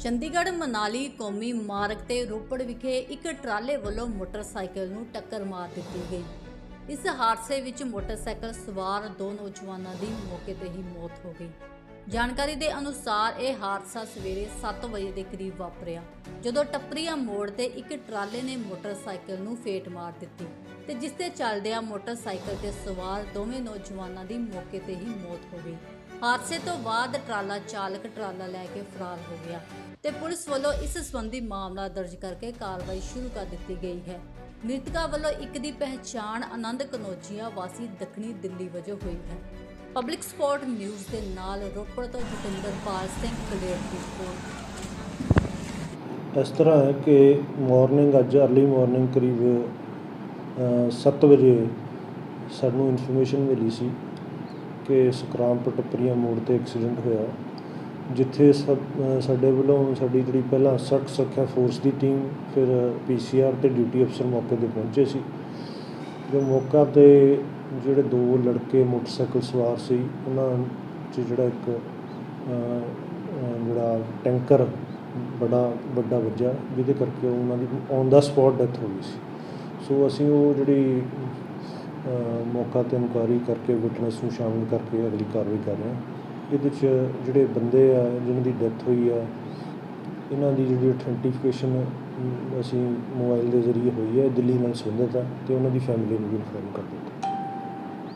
ਚੰਡੀਗੜ੍ਹ ਮਨਾਲੀ ਕੌਮੀ ਮਾਰਗ ਤੇ ਰੋਪੜ ਵਿਖੇ ਇੱਕ ਟਰਾਲੇ ਵੱਲੋਂ ਮੋਟਰਸਾਈਕਲ ਨੂੰ ਟੱਕਰ ਮਾਰ ਦਿੱਤੀ ਗਈ। ਇਸ ਹਾਦਸੇ ਵਿੱਚ ਮੋਟਰਸਾਈਕਲ ਸਵਾਰ ਦੋ ਨੌਜਵਾਨਾਂ ਦੀ ਮੌਕੇ ਤੇ ਹੀ ਮੌਤ ਹੋ ਗਈ। ਜਾਣਕਾਰੀ ਦੇ ਅਨੁਸਾਰ ਇਹ ਹਾਦਸਾ ਸਵੇਰੇ 7 ਵਜੇ ਦੇ ਕਰੀਬ ਵਾਪਰਿਆ, ਜਦੋਂ ਟੱਪਰੀਆਂ ਮੋੜ ਤੇ ਇੱਕ ਟਰਾਲੇ ਨੇ ਮੋਟਰਸਾਈਕਲ ਨੂੰ ਫੇਟ ਮਾਰ ਦਿੱਤੀ ਤੇ ਜਿਸ ਤੇ ਚੱਲਦਿਆਂ ਮੋਟਰਸਾਈਕਲ ਤੇ ਸਵਾਰ ਦੋਵੇਂ ਨੌਜਵਾਨਾਂ ਦੀ ਮੌਕੇ ਤੇ ਹੀ ਮੌਤ ਹੋ ਗਈ। ਹਾਦਸੇ ਤੋਂ ਬਾਅਦ ਟਰਾਲਾ ਚਾਲਕ ਟਰਾਲਾ ਲੈ ਕੇ ਫਰਾਰ ਹੋ ਗਿਆ ਤੇ ਪੁਲਿਸ ਵੱਲੋਂ ਇਸ ਸੰਬੰਧੀ ਮਾਮਲਾ ਦਰਜ ਕਰਕੇ ਕਾਰਵਾਈ ਸ਼ੁਰੂ ਕਰ ਦਿੱਤੀ ਗਈ ਹੈ। ਮ੍ਰਿਤਕਾ ਵੱਲੋਂ ਇੱਕ ਦੀ ਪਹਿਚਾਣ ਆਨੰਦ ਕਨੋਜੀਆ ਵਾਸੀ ਦੱਖਣੀ ਦਿੱਲੀ ਵਜੋਂ ਹੋਈ ਹੈ। ਪਬਲਿਕ ਸਪੋਰਟ ਨਿਊਜ਼ ਦੇ ਨਾਲ ਰੋਪੜ ਤੋਂ ਜਤਿੰਦਰਪਾਲ ਸਿੰਘ, ਕਲੇਰ ਦੀ ਰਿਪੋਰਟ। ਇਸ ਤਰ੍ਹਾਂ ਹੈ ਕਿ ਮਾਰਨਿੰਗ ਅੱਜ ਅਰਲੀ ਮਾਰਨਿੰਗ ਕਰੀਬ 7 ਵਜੇ ਸਾਨੂੰ ਇਨਫੋਰਮੇਸ਼ਨ ਮਿਲੀ ਸੀ ਕਿ ਸਕਰਾਮ ਟੱਪਰੀਆਂ ਮੋੜ ਤੇ ਐਕਸੀਡੈਂਟ ਹੋਇਆ। ਜਿੱਥੇ ਸਾ- ਸਾਡੇ ਵੱਲੋਂ ਸਾਡੀ ਜਿਹੜੀ ਪਹਿਲਾਂ ਸੜਕ ਸੁਰੱਖਿਆ ਫੋਰਸ ਦੀ ਟੀਮ ਫਿਰ ਪੀਸੀਆਰ ਤੇ ਡਿਊਟੀ ਅਫਸਰ ਮੌਕੇ ਤੇ ਪਹੁੰਚੇ ਸੀ। ਜੋ ਮੌਕਾ ਤੇ ਜਿਹੜੇ ਦੋ ਲੜਕੇ ਮੋਟਰਸਾਈਕਲ ਸਵਾਰ ਸੀ, ਉਹਨਾਂ 'ਚ ਜਿਹੜਾ ਇੱਕ ਜਿਹੜਾ ਟੈਂਕਰ ਬੜਾ ਵੱਡਾ ਵੱਜਾ ਜਿਹਦੇ ਕਰਕੇ ਉਹਨਾਂ ਦੀ ਔਨ ਦਾ ਸਪੌਟ ਡੈਥ ਹੋ ਗਈ ਸੀ। ਸੋ ਅਸੀਂ ਉਹ ਜਿਹੜੀ ਮੌਕਾ ਤੇ ਇਨਕੁਆਇਰੀ ਕਰਕੇ ਵਿਟਨੈਸ ਨੂੰ ਸ਼ਾਮਿਲ ਕਰਕੇ ਅਗਲੀ ਕਾਰਵਾਈ ਕਰ ਰਹੇ ਹਾਂ। ਇਹਦੇ 'ਚ ਜਿਹੜੇ ਬੰਦੇ ਆ ਜਿਨ੍ਹਾਂ ਦੀ ਡੈਥ ਹੋਈ ਆ, ਇਹਨਾਂ ਦੀ ਜਿਹੜੀ ਅਥੈਂਟੀਫਿਕੇਸ਼ਨ ਅਸੀਂ ਮੋਬਾਈਲ ਦੇ ਜ਼ਰੀਏ ਹੋਈ ਹੈ ਦਿੱਲੀ ਨਾਲ ਸੰਬੰਧਿਤ ਆ, ਤੇ ਉਹਨਾਂ ਦੀ ਫੈਮਿਲੀ ਨੂੰ ਵੀ ਇਨਫੋਰਮ ਕਰ ਦਿੱਤਾ।